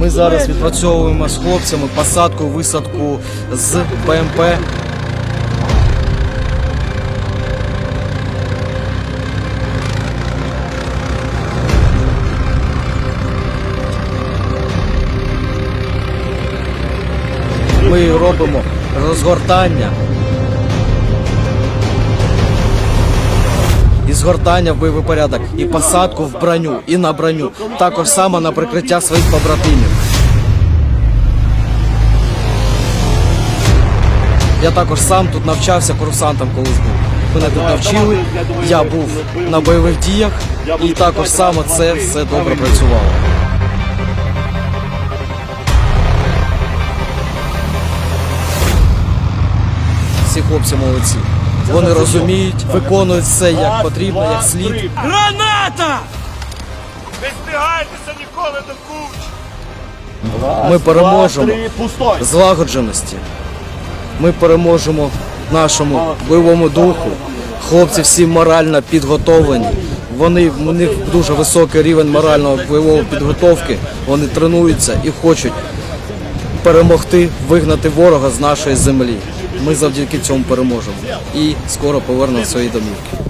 Ми зараз відпрацьовуємо з хлопцями посадку, висадку з БМП. Ми робимо розгортання і згортання в бойовий порядок, і посадку в броню, і на броню. Також само на прикриття своїх побратимів. Я також сам тут навчався курсантом колись був. Мене тут навчили, я був на бойових діях і також само це все добре працювало. Всі хлопці молодці. Вони розуміють, виконують все як потрібно, як слід. Граната! Не здягайтеся ніколи до куч! Ми переможемо злагодженості. Ми переможемо нашому бойовому духу. Хлопці всі морально підготовлені. Вони у них дуже високий рівень моральної бойової підготовки. Вони тренуються і хочуть перемогти, вигнати ворога з нашої землі. Ми завдяки цьому переможемо і скоро повернемо свої домівки.